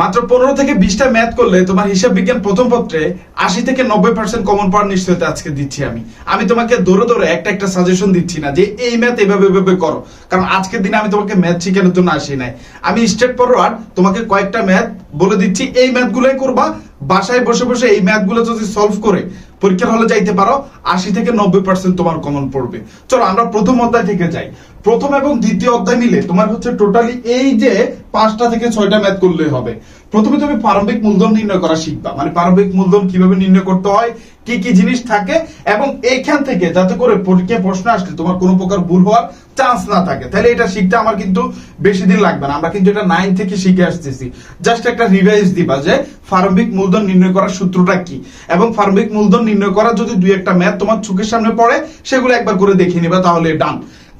মাত্র পনেরো থেকে বিশটা ম্যাথ করলে তোমার হিসাব বিজ্ঞান প্রথম পত্রে আশি থেকে নব্বই পার্সেন্ট কমন পাওয়ার নিশ্চয়তা আজকে দিচ্ছি আমি। আমি তোমাকে ধরে ধরে একটা একটা সাজেশন দিচ্ছি না যে এই ম্যাথ এভাবে এভাবে করো। কারণ আজকের দিনে আমি তোমাকে ম্যাথ শেখানোর জন্য আসি নাই। আমি স্টেট ফরওয়ার্ড তোমাকে কয়েকটা ম্যাথ বলে দিচ্ছি, এই ম্যাথগুলোই করবা। বাসায় বসে বসে এই ম্যাথগুলো যদি সলভ করে পরীক্ষার হলে যাইতে পারো, আশি থেকে নব্বই পার্সেন্ট তোমার কমন পড়বে। চলো আমরা প্রথম অধ্যায় থেকে যাই। প্রথম এবং দ্বিতীয় অধ্যায় মিলে তোমার হচ্ছে টোটালি এই যে পাঁচটা থেকে ছয়টা ম্যাথ করলে হবে। প্রথমে তুমি প্রারম্ভিক মূলধন নির্ণয় করা শিখবা। মানে প্রারম্ভিক মূলধন কীভাবে নির্ণয় করতে হয়, কি কি জিনিস থাকে, এবং এইখান থেকে যাতে করে পরীক্ষায় প্রশ্ন আসলে তোমার কোনো প্রকার ভুল হওয়ার চান্স না থাকে। তাহলে এটা শিখতে আমার কিন্তু বেশি দিন লাগবে না। আমরা কিন্তু এটা নাইন থেকে শিখে আসতেছি। জাস্ট একটা রিভাইজ দিবা যে প্রারম্ভিক মূলধন নির্ণয় করার সূত্রটা কি? এবং প্রারম্ভিক মূলধন নির্ণয় করার যদি দুই একটা ম্যাথ তোমার চোখের সামনে পড়ে, সেগুলো একবার করে দেখে নিবা, তাহলে ডান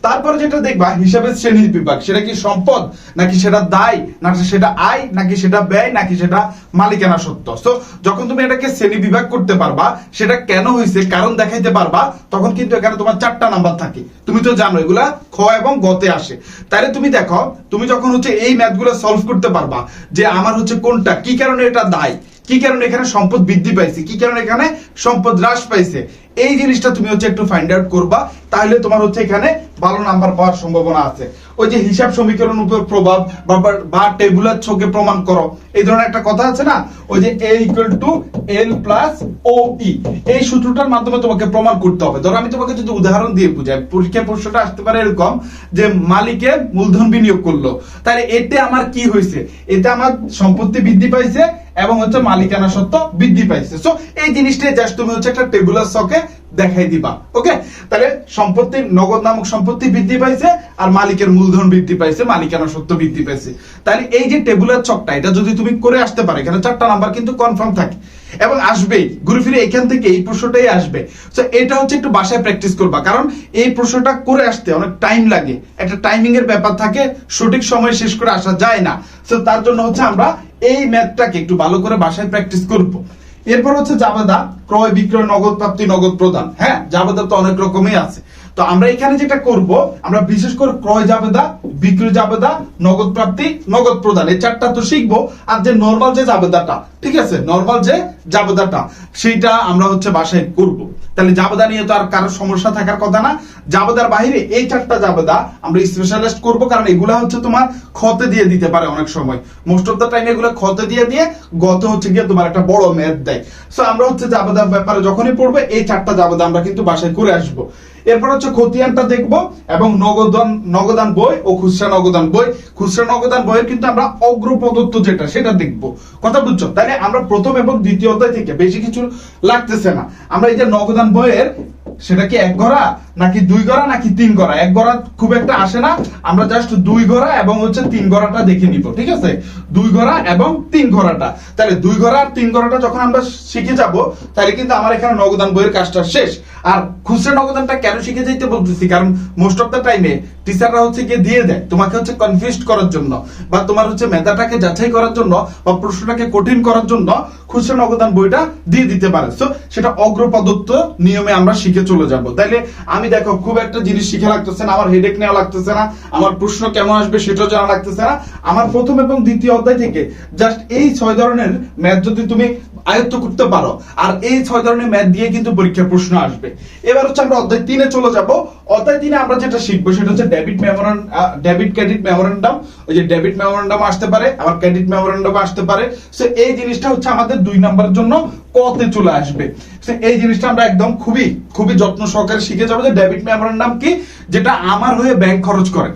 তারপরে যেটা দেখবা হিসাবের শ্রেণির বিভাগ। সেটা কি সম্পদ, নাকি সেটা দায়, নাকি সেটা আয়, নাকি সেটা ব্যয়, নাকি সেটা মালিকানা সত্য? তো যখন তুমি এটাকে শ্রেণি বিভাগ করতে পারবা, সেটা কেন হয়েছে কারণ দেখাইতে পারবা, তখন কিন্তু এখানে তোমার চারটা নাম্বার থাকে। তুমি তো জানো, এগুলা খ এবং গতে আসে। তাহলে তুমি দেখো, তুমি যখন হচ্ছে এই ম্যাথগুলো সলভ করতে পারবা, যে আমার হচ্ছে কোনটা, কি কারণে এটা দায়? কি কারণে এখানে সম্পদ বৃদ্ধি পাইছে? কি কারণে এখানে সম্পদ হ্রাস পাইছে? এই জিনিসটা তুমি হচ্ছে একটু ফাইন্ড আউট করবা, তাহলে তোমার হচ্ছে এখানে ভালো নাম্বার পাওয়ার সম্ভাবনা আছে। ওই যে হিসাব সমীকরণ উপর প্রভাব বা টেবুলার ছকে প্রমাণ করো। এই ধরনের একটা কথা আছে না? ওই যে A equal to L plus O E এই সূত্রটার মাধ্যমে তোমাকে প্রমাণ করতে হবে। ধরো আমি তোমাকে যদি উদাহরণ দিয়ে বুঝাই, পরীক্ষা প্রশ্নটা আসতে পারে এরকম যে মালিকে মূলধন বিনিয়োগ করল। তাহলে এতে আমার কি হয়েছে? এতে আমার সম্পত্তি বৃদ্ধি পাইছে এবং হচ্ছে মালিকানা সত্ত্ব বৃদ্ধি পাইছে। সো এই জিনিসটাই জাস্ট তুমি হচ্ছে একটা টেবুলার ছকে দেখাই দিবা ওকে তাহলে সম্পত্তি, নগদ নামক সম্পত্তি বৃদ্ধি পাইছে আর মালিকের মূলধন বৃদ্ধি পাইছে, মালিকানা সত্য বৃদ্ধি পাইছে। তাহলে এই যে টেবুলার ছকটা এটা যদি তুমি করে আসতে পারো, এখানে চারটা নাম্বার কিন্তু কনফার্ম থাকে। এবং আসবেই ঘুরে ফিরে এখান থেকে এই প্রশ্নটাই আসবে। তো এটা হচ্ছে একটু বাসায় প্র্যাকটিস করবা, কারণ এই প্রশ্নটা করে আসতে অনেক টাইম লাগে। একটা টাইমিং এর ব্যাপার থাকে, সঠিক সময় শেষ করে আসা যায় না। তো তার জন্য হচ্ছে আমরা এই ম্যাথটাকে একটু ভালো করে বাসায় প্র্যাকটিস করব। এরপর হচ্ছে জাবেদা, ক্রয়, বিক্রয়, নগদ প্রাপ্তি, নগদ প্রদান। হ্যাঁ জাবেদা তো অনেক রকমই আছে। তো আমরা এখানে যেটা করব, আমরা বিশেষ করে ক্রয় জাবেদা, বিক্রয় জাবেদা, নগদ প্রাপ্তি, নগদ প্রদান, এই চারটা তো শিখব। আর যে নর্মাল যে জাবেদাটা, ঠিক আছে? নর্মাল যে জাবেদাটা, সেইটা আমরা হচ্ছে বাসায় করব। তাহলে জাবেদা নিয়ে তো আর কারোর সমস্যা থাকার কথা না। জাবেদার বাইরে এই চারটা জাবেদা আমরা স্পেশালিস্ট করব, কারণ এগুলা হচ্ছে তোমার খতে দিয়ে দিতে পারে অনেক সময়। মোস্ট অফ দ্য টাইম এগুলো খতে দিয়ে দিয়ে গত হচ্ছে গিয়ে তোমার একটা বড় ম্যাথ দেয়। সো আমরা হচ্ছে জাবেদার ব্যাপারে যখনই পড়বে, এই চারটা জাবেদা আমরা কিন্তু বাসায় করে আসব। এরপর হচ্ছে খতিয়ানটা দেখব এবং নগদান নগদান বই ও খুচরা নগদান বই। খুচরা নগদান বইয়ের কিন্তু আমরা অগ্রপ্রদত্ত যেটা, সেটা দেখব। কথা বুঝছ? তাহলে আমরা প্রথম এবং দ্বিতীয় অধ্যায় থেকে বেশি কিছু লাগতেছে না। আমরা এই যে নগদান বইয়ের সেটা কি এক গড়া, নাকি দুই গড়া, নাকি তিন গড়া? এক গড়া খুব একটা আসে না, আমরা জাস্ট দুই গড়া এবং হচ্ছে তিন গড়াটা দেখে নিব, ঠিক আছে? দুই গড়া এবং তিন গড়াটা। তাহলে দুই গড়া আর তিন গড়াটা যখন আমরা শিখে যাব, তাহলে কিন্তু আমার এখানে নগদান বইয়ের কাজটা শেষ। আর খুচরা নগদানটা কেন শিখে যাইতে বলতেছি? কারণ মোস্ট অফ দ্য টাইমে টিচাররা হচ্ছে গিয়ে দিয়ে দেয়, তোমাকে হচ্ছে কনফিউজ করার জন্য বা তোমার হচ্ছে মেধাটাকে যাচাই করার জন্য বা প্রশ্নটাকে কঠিন করার জন্য খুচরা নগদান বইটা দিয়ে দিতে পারে। সো সেটা অগ্রপদত্ত নিয়মে আমরা শিখে চলে যাব। তাইলে আমি দেখো, খুব একটা জিনিস শিখে লাগতেছে না, আমার হেডেক নেওয়া লাগতেছে না, আমার প্রশ্ন কেমন আসবে সেটাও জানা লাগতেছে না। আমার প্রথম এবং দ্বিতীয় অধ্যায় থেকে জাস্ট এই ছয় ধরনের ম্যাথ যদি তুমি আয়ত্ত করতে পারো। আর এই ছয় ধরনের ম্যাথ দিয়ে কিন্তু পরীক্ষার প্রশ্ন আসবে। এবার হচ্ছে আমরা অধ্যায় তিনে চলে যাব। অধ্যায় তিনে আমরা যেটা শিখব সেটা হচ্ছে ডেবিট মেমোরান ডেবিট ক্রেডিট মেমোরান্ডাম ওই যে ডেবিট মেমোরান্ডাম আসতে পারে আবার ক্রেডিট মেমোরান্ডাম আসতে পারে। সো এই জিনিসটা হচ্ছে আমাদের দুই নাম্বারের জন্য কতে চলে আসবে। So, এই জিনিসটা আমরা একদম খুবই খুবই যত্ন সহকারে শিখে যাব যে ডেবিট মেমোরান্ডাম কি? যেটা আমার হয়ে ব্যাংক খরচ করে।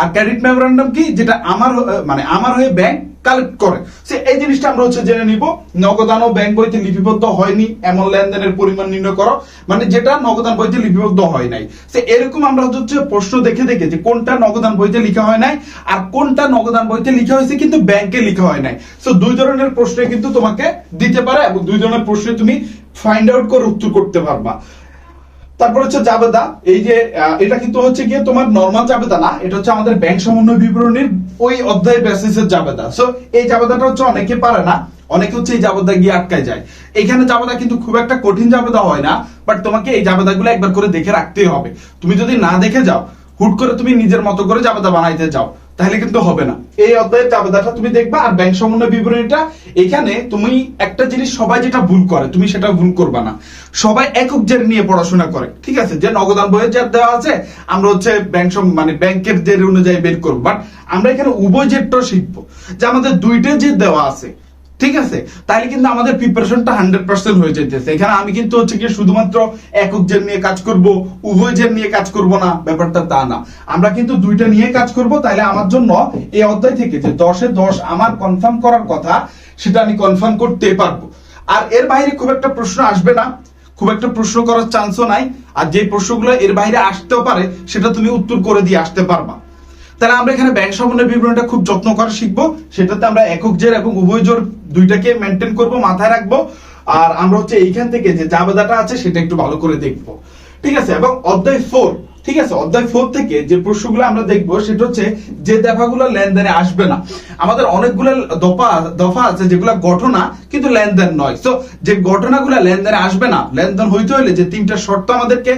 আর ক্রেডিট মেমোরান্ডাম কি? যেটা আমার মানে আমার হয়ে ব্যাংক কালেক্ট করে। সে এই জিনিসটা আমরা হচ্ছে জেনে নিব। নগদান ও ব্যাংক বইতে লিপিবদ্ধ হয়নি, এমন লেনদেনের পরিমাণ নির্ণয় করো। মানে যেটা নগদান বইতে লিপিবদ্ধ হয় নাই। সে এরকম আমরা হচ্ছে প্রশ্ন দেখে দেখে যে কোনটা নগদান বইতে লিখা হয় নাই, আর কোনটা নগদান বইতে লিখা হয়েছে কিন্তু ব্যাংকে লিখা হয় নাই। সো দুই ধরনের প্রশ্নে কিন্তু তোমাকে দিতে পারে, এবং দুই ধরনের প্রশ্নে তুমি ফাইন্ড আউট করে উত্তর করতে পারবা। তারপর হচ্ছে জাবেদা, এই যে এটা কিন্তু হচ্ছে গিয়ে তোমার নর্মাল জাবেদা না, এটা হচ্ছে আমাদের ব্যাংক সমন্বয় বিবরণীর ওই অধ্যায় বেসিসের জাবেদা। সো এই জাবেদাটা হচ্ছে অনেকে পারে না, অনেকে হচ্ছে এই জাবেদা গিয়ে আটকায় যায়। এখানে জাবেদা কিন্তু খুব একটা কঠিন জাবেদা হয় না বাট তোমাকে এই জাবেদাগুলো একবার করে দেখে রাখতেই হবে। তুমি যদি না দেখে যাও, হুট করে তুমি নিজের মতো করে জাবেদা বানাইতে যাও, তাহলে কিন্তু হবে না। এই অধ্যায়ের চাবেদাটা তুমি দেখবা আর ব্যাংক সমন্বয় বিবরণীটা, এখানে তুমি একটা জিনিস সবাই যেটা ভুল করে, তুমি সেটা ভুল করবে না। সবাই একক জের নিয়ে পড়াশোনা করে, ঠিক আছে? যে নগদান বইয়ের যার দেওয়া আছে, আমরা হচ্ছে ব্যাংক মানে ব্যাংকের জের অনুযায়ী বের করব। বাট আমরা এখানে উভয় জেরটাও শিখব। যে আমাদের দুইটা জের দেওয়া আছে ঠিক আছে? তাহলে কিন্তু আমাদের প্রিপারেশনটা হান্ড্রেড পার্সেন্ট হয়ে যেতেছে এখানে আমি কিন্তু হচ্ছে কি শুধুমাত্র একক জেন নিয়ে কাজ করব, উভয় জেন নিয়ে কাজ করব না, ব্যাপারটা তা না। আমরা কিন্তু দুইটা নিয়ে কাজ করব তাহলে আমার জন্য এই অধ্যায় থেকে যে দশে দশ আমার কনফার্ম করার কথা, সেটা আমি কনফার্ম করতে পারব। আর এর বাইরে খুব একটা প্রশ্ন আসবে না, খুব একটা প্রশ্ন করার চান্সও নাই। আর যে প্রশ্নগুলো এর বাইরে আসতেও পারে, সেটা তুমি উত্তর করে দিয়ে আসতে পারবা। তাহলে আমরা এখানে ব্যাংক সমন্বয় বিবরণীটা খুব যত্ন করে শিখব। সেটাতে আমরা একক জের এবং উভয় জোর দুইটাকে মেনটেন করব, মাথায় রাখব। আর আমরা হচ্ছে এইখান থেকে যে জাবেদাটা আছে, সেটা একটু ভালো করে দেখব। ঠিক আছে? এবং অধ্যায় ফোর ঠিক আছে? অধ্যায় ফোর থেকে যে প্রশ্নগুলো আমরা দেখব, সেটা হচ্ছে যে দফাগুলো লেনদেনে আসবে না। আমাদের অনেকগুলো দফা দফা আছে যেগুলো ঘটনা, কিন্তু লেনদেন নয়। তো যে ঘটনাগুলো লেনদেনে আসবে না, লেনদেন হইতে হলে যে তিনটা শর্ত আমাদেরকে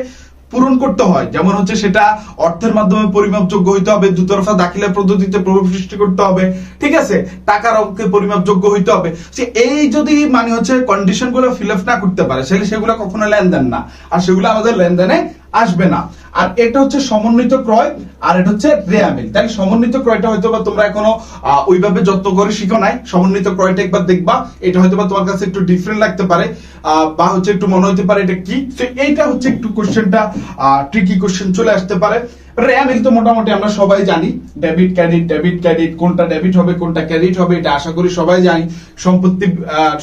পূরণ করতে হয়। যেমন হচ্ছে সেটা অর্থের মাধ্যমে পরিমাপযোগ্য হইতে হবে, দুতরফা দাখিলা পদ্ধতিতে প্রভাব সৃষ্টি করতে হবে, ঠিক আছে? টাকার অঙ্কে পরিমাপযোগ্য হইতে হবে। এই যদি মানে হচ্ছে কন্ডিশনগুলো ফিল আপ না করতে পারে সেগুলো কখনো লেনদেন না। আর সেগুলো আমাদের লেনদেনে আসবে না। আর এটা হচ্ছে সমন্বিত ক্রয়, আর এটা হচ্ছে রেয়ামিল। তাই সমন্বিত ক্রয়টা হয়তো বা তোমরা এখনও ওইভাবে যত্ন করে শিখো নাই। সমন্বিত ক্রয়টা একবার দেখবা, এটা হয়তো বা তোমার কাছে একটু ডিফারেন্ট লাগতে পারে বা হচ্ছে একটু মনে হতে পারে এটা কি। তো এইটা হচ্ছে একটু কোশ্চেনটা ট্রিকি কোশ্চেন চলে আসতে পারে। রেয়ামিল তো মোটামুটি আমরা সবাই জানি। ডেবিট ক্রেডিট ডেবিট ক্রেডিট কোনটা ডেবিট হবে, কোনটা ক্রেডিট হবে, এটা আশা করি সবাই জানি। সম্পত্তি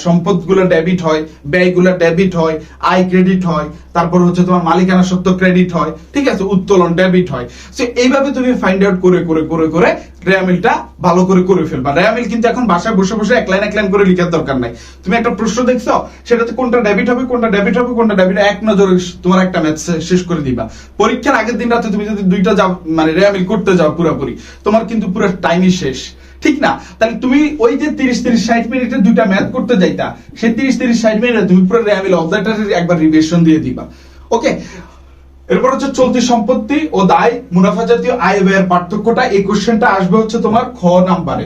সম্পদগুলো ডেবিট হয়, ব্যয়গুলো ডেবিট হয়, আয় ক্রেডিট হয়, তারপর হচ্ছে তোমার মালিকানা সত্ত্ব ক্রেডিট হয়। ঠিক আছে উত্তোলন ডেবিট হয়। সো এইভাবে তুমি ফাইন্ড আউট করে করে করে করে রেয়ামিলটা ভালো করে করে ফেলবা। রেয়ামিল কিন্তু এখন বাসায় বসে বসে এক লাইন এক লাইন করে লিখার দরকার নাই। তুমি একটা প্রশ্ন দেখছ, সেটাতে কোনটা ডেবিট হবে, কোনটা ডেবিট হবে, কোনটা ডেবিট এক নজরে তোমার একটা ম্যাথ শেষ করে দিবা। পরীক্ষার আগের দিন রাতে তুমি যদি দুইটা যাও মানে রেয়ামিল করতে যাও পুরোপুরি, তোমার কিন্তু পুরো টাইমই শেষ। ঠিক না? তাহলে তুমি ওই যে তিরিশ তিরিশ, ষাট মিনিটে দুইটা ম্যাথ করতে যাইতা, সেই তিরিশ তিরিশ, ষাট মিনিটে তুমি পুরো রেয়ামিল অধ্যায়টা একবার রিভিশন দিয়ে দিবা। ওকে এরপর হচ্ছে চলতি সম্পত্তি ও দায় মুনাফা জাতীয় আয় ব্যয়ের পার্থক্যটা, এই কোশ্চেনটা আসবে হচ্ছে তোমার খ নাম্বারে।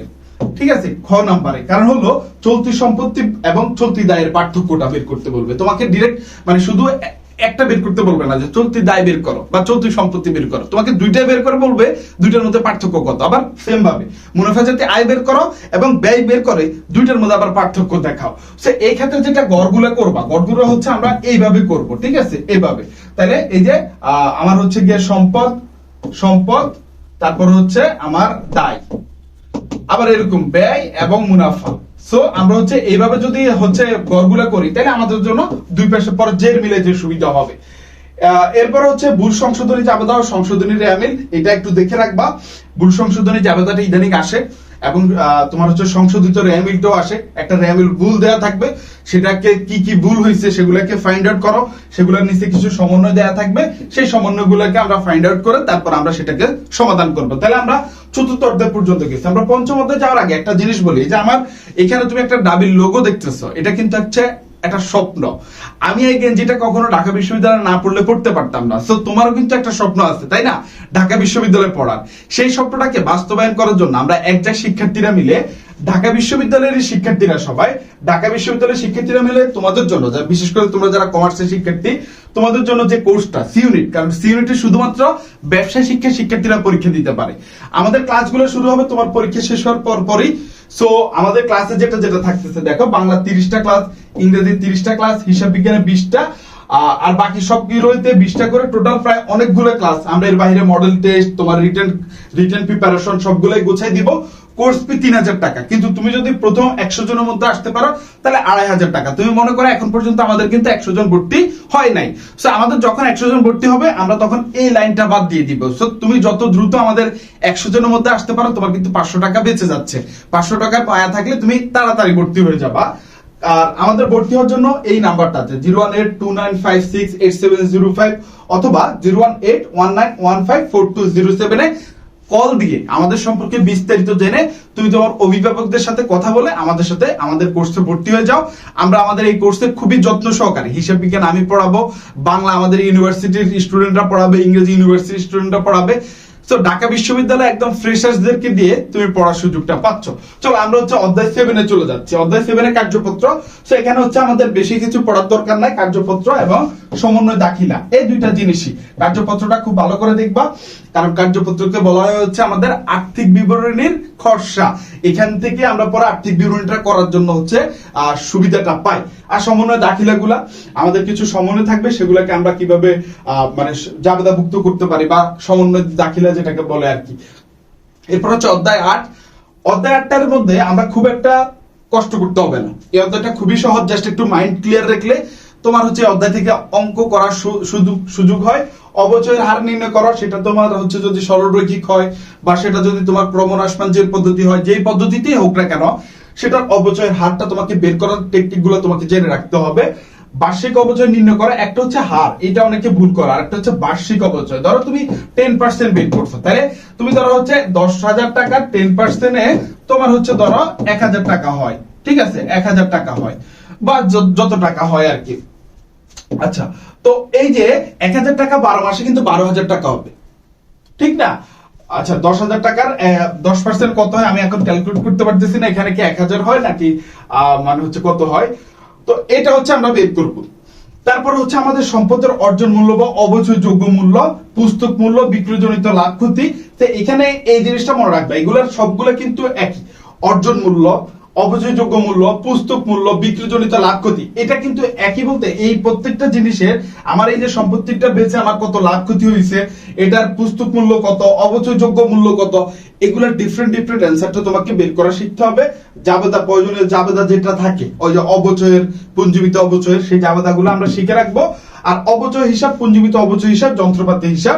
ঠিক আছে? খ নাম্বারে। কারণ হলো, চলতি সম্পত্তি এবং চলতি দায়ের পার্থক্যটা বের করতে বলবে। তোমাকে ডিরেক্ট মানে শুধু একটা বের করতে বলবে না যে চলতি দায় বের করো বা চলতি সম্পত্তি বের করো। তোমাকে দুইটা বের করে বলবে, দুইটার মধ্যে পার্থক্য কত? আবার সেম ভাবে। মুনাফা জাতীয় আয় বের করো এবং ব্যয় বের করে, দুইটার মধ্যে আবার পার্থক্য দেখাও। সে এই ক্ষেত্রে যেটা গড়গুলা করবা, গড়গুলো হচ্ছে আমরা এইভাবে করব, ঠিক আছে? এইভাবে। তাহলে এই যে আমার হচ্ছে গিয়ে সম্পদ সম্পদ, তারপর হচ্ছে আমার দায়। আবার এরকম ব্যয় এবং মুনাফা। সো আমরা হচ্ছে এইভাবে যদি হচ্ছে গড়গুলা করি, তাহলে আমাদের জন্য দুই পাশে পর জের মিলে যে সুবিধা হবে। এরপর হচ্ছে ভুল সংশোধনী জাবেদা ও সংশোধনী রেয়ামিল এটা একটু দেখে রাখবা। ভুল সংশোধনী জাবেদাটা ইদানিং আসে এবং তোমার হচ্ছে সংশোধিত র্যামিলটাও আসে, একটা র্যামিল ভুল দেয়া থাকবে, সেটাকে কি কি ভুল হয়েছে সেগুলোকে ফাইন্ড আউট করো, সেগুলোর নিচে কিছু সমন্বয় দেয়া থাকবে, সেই সমন্বয়গুলোকে আমরা ফাইন্ড আউট করে তারপর আমরা সেটাকে সমাধান করব। তাহলে আমরা চতুর্থ অধ্যায় পর্যন্ত গেছি। আমরা পঞ্চম অধ্যায় যাওয়ার আগে একটা জিনিস বলি যে আমার এখানে তুমি একটা ডাবির লোগো দেখতেছো, এটা কিন্তু হচ্ছে একটা স্বপ্ন। আমি এই গেঞ্জিটা কখনো ঢাকা বিশ্ববিদ্যালয়ে না পড়লে পড়তে পারতাম না। তো তোমারও কিন্তু একটা স্বপ্ন আছে, তাই না? ঢাকা বিশ্ববিদ্যালয়ে পড়ার। সেই স্বপ্নটাকে বাস্তবায়ন করার জন্য আমরা একজাক শিক্ষার্থীরা মিলে, ঢাকা বিশ্ববিদ্যালয়ের শিক্ষার্থীরা সবাই, ঢাকা বিশ্ববিদ্যালয়ের শিক্ষার্থীরা মিলে তোমাদের জন্য বিশেষ করে তোমরা যারা কমার্সের শিক্ষার্থী, তোমাদের জন্য যে কোর্সটা সি ইউনিট কারণ সি ইউনিটে শুধুমাত্র ব্যবসা শিক্ষা শিক্ষার্থীরা পরীক্ষা দিতে পারে। আমাদের ক্লাসগুলো শুরু হবে তোমার পরীক্ষা শেষ হওয়ার পর পরই। সো আমাদের ক্লাসে যেটা যেটা থাকতেছে, দেখো, বাংলা তিরিশটা ক্লাস ইংরেজি তিরিশটা ক্লাস হিসাব বিজ্ঞানে বিশটা আর বাকি সব সবগুলোতে বিশটা করে টোটাল প্রায় অনেকগুলো ক্লাস আমরা এর বাইরে মডেল টেস্ট তোমার রিটেন রিটেন প্রিপারেশন সবগুলোই গোছাই দিব। কোর্স ফি তিন হাজার টাকা। কিন্তু তুমি যদি প্রথম একশো জনের মধ্যে আসতে পারো, তাহলে আড়াই হাজার টাকা। তুমি মনে করো এখন পর্যন্ত আমাদের কিন্তু একশো জন ভর্তি হয় নাই। সো আমাদের যখন একশো জন ভর্তি হবে, আমরা তখন এই লাইনটা বাদ দিয়ে দিব। সো তুমি যত দ্রুত আমাদের একশো জনের মধ্যে আসতে পারো, তোমার কিন্তু পাঁচশো টাকা বেঁচে যাচ্ছে। পাঁচশো টাকা পায়া থাকলে তুমি তাড়াতাড়ি ভর্তি হয়ে যাবা। আর আমাদের ভর্তি হওয়ার জন্য এই নাম্বারটা আছে, zero one eight two nine five six eight seven zero five অথবা zero one eight one nine one five four two zero সেভেনে কল দিয়ে আমাদের সম্পর্কে বিস্তারিত জেনে তুমি তোমার অভিভাবকদের সাথে কথা বলে আমাদের সাথে আমাদের কোর্সে ভর্তি হয়ে যাও। আমরা আমাদের এই কোর্সে খুবই যত্ন সহকারে হিসাব বিজ্ঞান আমি পড়াবো, বাংলা আমাদের ইউনিভার্সিটির স্টুডেন্টরা পড়াবে, ইংরেজি ইউনিভার্সিটির স্টুডেন্টরা পড়াবে। তো ঢাকা বিশ্ববিদ্যালয়ে একদম ফ্রেশার্সদেরকে দিয়ে তুমি পড়ার সুযোগটা পাচ্ছ। চলো, আমরা হচ্ছে অধ্যায় সেভেনে চলে যাচ্ছি। অধ্যায় সেভেনের কার্যপত্র। তো এখানে হচ্ছে আমাদের বেশি কিছু পড়ার দরকার নাই, কার্যপত্র এবং সমন্বয় দাখিলা। এই দুইটা জিনিসই। কার্যপত্রটা খুব ভালো করে দেখবা। কারণ কার্যপত্রকে বলা হচ্ছে আমাদের আর্থিক বিবরণীর খরচা এখান থেকে আমরা পরে আর্থিক বিবরণীটা করার জন্য হচ্ছে সুবিধাটা পাই। আর সমন্বয় দাখিলাগুলা, আমাদের কিছু সমন্বয় থাকবে, সেগুলোকে আমরা কীভাবে মানে জাবেদাভুক্ত করতে পারি বা সমন্বয় দাখিলা যেটাকে বলে আর কি। এরপর হচ্ছে অধ্যায় আট। অধ্যায় আটটার মধ্যে আমরা খুব একটা কষ্ট করতে হবে না। এই অধ্যায়টা খুবই সহজ জাস্ট একটু মাইন্ড ক্লিয়ার রাখলে তোমার হচ্ছে অধ্যায় থেকে অঙ্ক করার সুযোগ হয়। অবচয়ের হার নির্ণয় করো, সেটা তোমার হচ্ছে যদি সরলরৈখিক হয় বা সেটা যদি তোমার ক্রমহ্রাসমান যে পদ্ধতি হয়, যেই পদ্ধতিতেই হোক না কেন, সেটার অবচয়ের হারটা তোমাকে বের করার টেকনিকগুলো তোমাকে জেনে রাখতে হবে। বার্ষিক অবচয় নির্ণয় করা, একটা হচ্ছে হার, এটা অনেকে ভুল করে, আর একটা হচ্ছে বার্ষিক অবচয়। ধরো তুমি টেন পার্সেন্ট বের করছ তাহলে তুমি ধরো হচ্ছে দশ হাজার টাকা টেন পার্সেন্টে তোমার হচ্ছে ধরো এক হাজার টাকা হয়, ঠিক আছে? এক হাজার টাকা হয়, বা যত টাকা হয় আর কি। আচ্ছা তো এই যে এক হাজার টাকা বারো মাসে কিন্তু বারো হাজার টাকা হবে। ঠিক না? আচ্ছা দশ হাজার টাকার দশ পার্সেন্ট কত হয়? আমি এখন ক্যালকুলেট করতে পারতেছি না, এখানে কি এক হাজার হয় নাকি মানে হচ্ছে কত হয়? তো এটা হচ্ছে আমরা বের করব। তারপর হচ্ছে আমাদের সম্পদের অর্জন মূল্য বা অবচয় যোগ্য মূল্য, পুস্তক মূল্য, বিক্রয়জনিত লাভ ক্ষতি। তো এখানে এই জিনিসটা মনে রাখবে, এগুলার সবগুলো কিন্তু একই। অর্জন মূল্য অবচয়যোগ্য মূল্য, পুস্তক মূল্য, বিক্রিজনিত লাভ ক্ষতি এটা কিন্তু একই বলতে, এই প্রত্যেকটা জিনিসের আমার এই যে সম্পত্তিটা বেচে আমার কত লাভ ক্ষতি হয়েছে এটার পুস্তক মূল্য কত অবচয়যোগ্য মূল্য কত, এগুলোর ডিফারেন্ট ডিফারেন্ট অ্যান্সারটা তোমাকে বের করা শিখতে হবে। জাবেদা প্রয়োজনীয় জাবেদা যেটা থাকে, ওই যে অবচয়ের পুঞ্জীবিত অবচয়ের সেই জাবেদাগুলো আমরা শিখে রাখব। আর অবচয় হিসাব, পুঞ্জীবিত অবচয় হিসাব, যন্ত্রপাতি হিসাব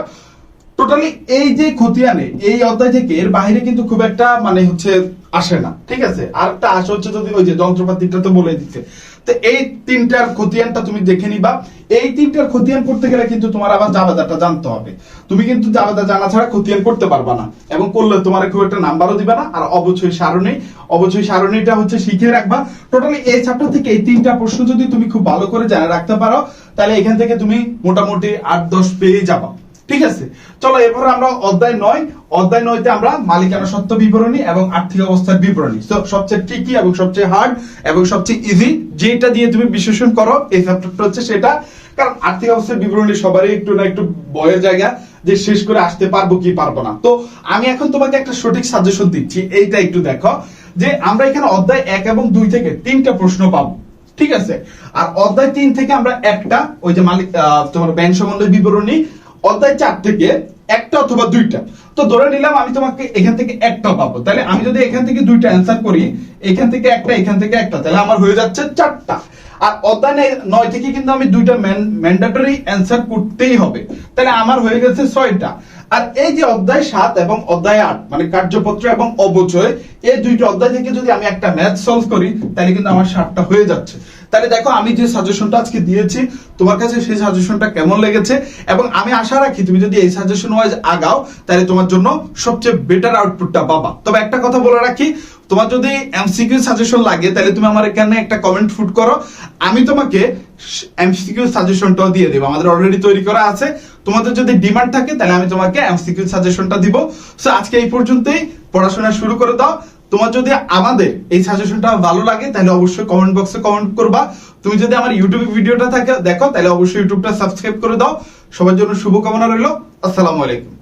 টোটালি এই যে খতিয়ানে, এই অধ্যায় থেকে এর বাইরে কিন্তু খুব একটা মানে হচ্ছে আসে না, ঠিক আছে? আর একটা আসে হচ্ছে যদি ওই যে যন্ত্রপাতিটা তো বলে দিচ্ছে। তো এই তিনটার খতিয়ানটা তুমি দেখে নিবা। এই তিনটার খতিয়ান করতে গেলে কিন্তু তোমার আবার জাবেদাটা জানতে হবে। তুমি কিন্তু জাবেদা জানা ছাড়া খতিয়ান করতে পারবা না এবং করলে তোমার খুব একটা নাম্বারও দিবে না, আর অবচয় সারণী। অবচয় সারণীটা হচ্ছে শিখে রাখবা। টোটালি এই চ্যাপ্টার থেকে এই তিনটা প্রশ্ন যদি তুমি খুব ভালো করে জানা রাখতে পারো, তাহলে এখান থেকে তুমি মোটামুটি আট দশ পেয়ে যাবা। ঠিক আছে? চলো, এরপর আমরা অধ্যায় নয়। অধ্যায় নয়তে আমরা মালিকানা সত্ত্ব বিবরণী এবং আর্থিক অবস্থার বিবরণী। তো সবচেয়ে ট্রিকি এবং সবচেয়ে হার্ড এবং সবচেয়ে ইজি যেটা দিয়ে তুমি বিশ্লেষণ করো, এই চ্যাপ্টারটা হচ্ছে সেটা। কারণ আর্থিক অবস্থার বিবরণী সবারই একটু না একটু ভয়ের জায়গা যে শেষ করে আসতে পারব কি পারব না। তো, আমি এখন তোমাকে একটা সঠিক সাজেশন দিচ্ছি, এইটা একটু দেখো, যে আমরা এখানে অধ্যায় এক এবং দুই থেকে তিনটা প্রশ্ন পাবো। ঠিক আছে? আর অধ্যায় তিন থেকে আমরা একটা, ওই যে মালিক তোমার ব্যাংক সম্বন্ধে বিবরণী অধ্যায় চার থেকে একটা অথবা দুইটা। তো ধরে নিলাম আমি তোমাকে এখান থেকে একটা পাবো। তাহলে আমি যদি এখান থেকে দুইটা অ্যান্সার করি, এখান থেকে একটা, এখান থেকে একটা, তাহলে আমার হয়ে যাচ্ছে চারটা। আর অধ্যায় নয়- থেকে কিন্তু আমি দুইটা ম্যান্ডেটরি অ্যান্সার করতেই হবে। তাহলে আমার হয়ে গেছে ছয়টা। আর এই যে অধ্যায় সাত এবং অধ্যায় আট মানে কার্যপত্র এবং অবচয়, এই দুইটা অধ্যায় থেকে যদি আমি একটা ম্যাথ সলভ করি, তাহলে কিন্তু আমার সাতটা হয়ে যাচ্ছে। তাহলে দেখো, আমি যে সাজেশনটা আজকে দিয়েছি, তোমার কাছে সেই সাজেশনটা কেমন লেগেছে? এবং আমি আশা রাখি তুমি যদি এই সাজেশন ওয়াইজ আগাও, তাহলে তোমার জন্য সবচেয়ে বেটার আউটপুটটা পাবা। তবে একটা কথা বলে রাখি, তোমার যদি এমসিকিউ সাজেশন লাগে, তাহলে তুমি আমার এখানে একটা কমেন্ট ফুট করো। আমি তোমাকে এমসিকিউ সাজেশনটাও দিয়ে দেবো। আমাদের অলরেডি তৈরি করা আছে। তোমাদের যদি ডিমান্ড থাকে, তাহলে আমি তোমাকে এমসিকিউ সাজেশনটা দিব। সো আজকে এই পর্যন্তই। পড়াশোনা শুরু করে দাও। তোমার যদি আমাদের এই সাজেশনটা ভালো লাগে, তাহলে অবশ্যই কমেন্ট বক্সে কমেন্ট করবা। তুমি যদি আমার ইউটিউব ভিডিওটা থাকে, দেখো, তাহলে অবশ্যই ইউটিউবটা সাবস্ক্রাইব করে দাও। সবার জন্য শুভকামনা রইল। আসসালামু আলাইকুম।